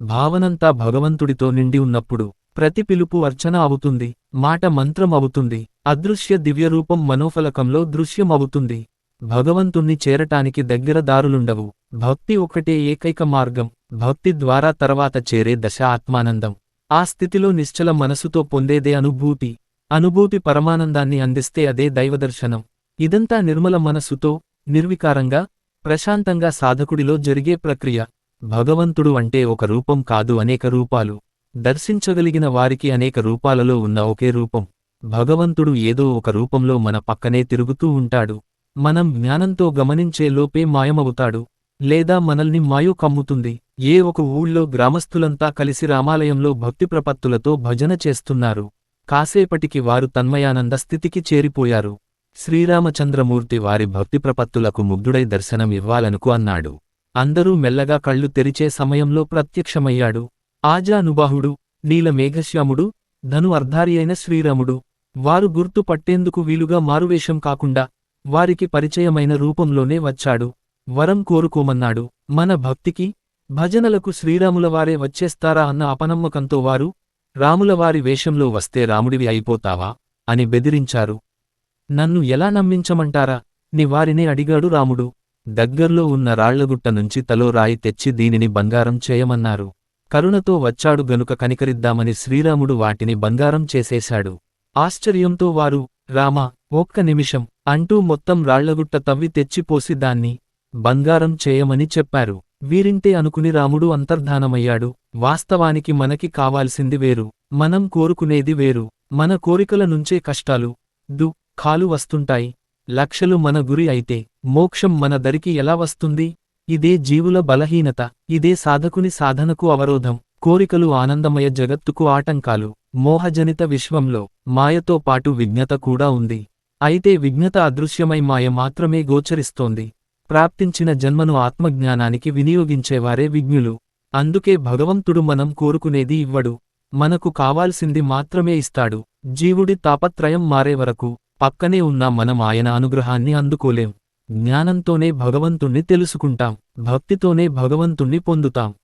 భావనంతా భగవంతుడితో నిండి ఉన్నప్పుడు ప్రతి పిలుపు అర్చన అవుతుంది మాట మంత్రం అవుతుంది అదృశ్య దివ్యరూపం మనోఫలకంలో దృశ్యం అవుతుంది భగవంతుణ్ణి చేరటానికి దగ్గర దారులుండవు. భక్తి ఒకటే ఏకైక మార్గం. భక్తి ద్వారా తర్వాత చేరే దశ ఆత్మానందం. ఆ స్థితిలో నిశ్చల మనసుతో పొందేదే అనుభూతి. అనుభూతి పరమానందాన్ని అందిస్తే అదే దైవదర్శనం. ఇదంతా నిర్మల మనస్సుతో నిర్వికారంగా ప్రశాంతంగా సాధకుడిలో జరిగే ప్రక్రియ. భగవంతుడు అంటే ఒక రూపం కాదు అనేక రూపాలు. దర్శించగలిగిన వారికి అనేక రూపాలలో ఉన్న ఒకే రూపం. భగవంతుడు ఏదో ఒక రూపంలో మన పక్కనే తిరుగుతూ ఉంటాడు. మనం జ్ఞానంతో గమనించే లోపే మాయమవుతాడు. లేదా మనల్ని మాయో కమ్ముతుంది. ఏ ఒక ఊళ్ళో గ్రామస్థులంతా కలిసి రామాలయంలో భక్తి ప్రపత్తులతో భజన చేస్తున్నారు. కాసేపటికి వారు తన్మయానంద స్థితికి చేరిపోయారు. శ్రీరామచంద్రమూర్తి వారి భక్తి ప్రపత్తులకు ముగ్ధుడై దర్శనం ఇవ్వాలనుకు అన్నాడు. అందరూ మెల్లగా కళ్ళు తెరిచే సమయంలో ప్రత్యక్షమయ్యాడు. ఆజానుబాహుడు నీలమేఘశ్యాముడు ధను అర్ధారి అయిన శ్రీరాముడు. వారు గుర్తు పట్టేందుకు వీలుగా మారువేషం కాకుండా వారికి పరిచయమైన రూపంలోనే వచ్చాడు. వరం కోరుకోమన్నాడు. మన భక్తికి భజనలకు శ్రీరాములవారే వచ్చేస్తారా అన్న అపనమ్మకంతో వారు రాములవారి వేషంలో వస్తే రాముడివి అయిపోతావా? అని బెదిరించారు. నన్ను ఎలా నమ్మించమంటారా? ని వారినే అడిగాడు రాముడు. దగ్గర్లో ఉన్న రాళ్ళగుట్ట నుంచి తలో రాయి తెచ్చి దీనిని బంగారం చేయమన్నారు. కరుణతో వచ్చాడు గనుక కనికరిద్దామని శ్రీరాముడు వాటిని బంగారం చేసేశాడు. ఆశ్చర్యంతో వారు రామా ఒక్క నిమిషం అంటూ మొత్తం రాళ్ళగుట్ట తవ్వి తెచ్చిపోసి దాన్ని బంగారం చేయమని చెప్పారు. వీరింటే అనుకుని రాముడు అంతర్ధానమయ్యాడు. వాస్తవానికి మనకి కావాల్సింది వేరు. మనం కోరుకునేది వేరు. మన కోరికల నుంచే కష్టాలు దు ఖాలు వస్తుంటాయి. లక్షలు మన గురి అయితే మోక్షం మన దరికి ఎలా వస్తుంది? ఇదే జీవుల బలహీనత ఇదే సాధకుని సాధనకు అవరోధం. కోరికలు ఆనందమయ జగత్తుకు ఆటంకాలు. మోహజనిత విశ్వంలో మాయతో పాటు విజ్ఞత కూడా ఉంది. అయితే విజ్ఞత అదృశ్యమై మాయ మాత్రమే గోచరిస్తోంది. ప్రాప్తించిన జన్మను ఆత్మజ్ఞానానికి వినియోగించేవారే విజ్ఞులు అందుకే భగవంతుడు మనం కోరుకునేది ఇవ్వడు. మనకు కావాల్సింది మాత్రమే ఇస్తాడు. జీవుడి తాపత్రయం మారే వరకు పక్కనే ఉన్న మనం ఆయన అనుగ్రహాన్ని అందుకోలేం. జ్ఞానంతోనే భగవంతుణ్ణి తెలుసుకుంటాం భక్తితోనే భగవంతుణ్ణి పొందుతాం.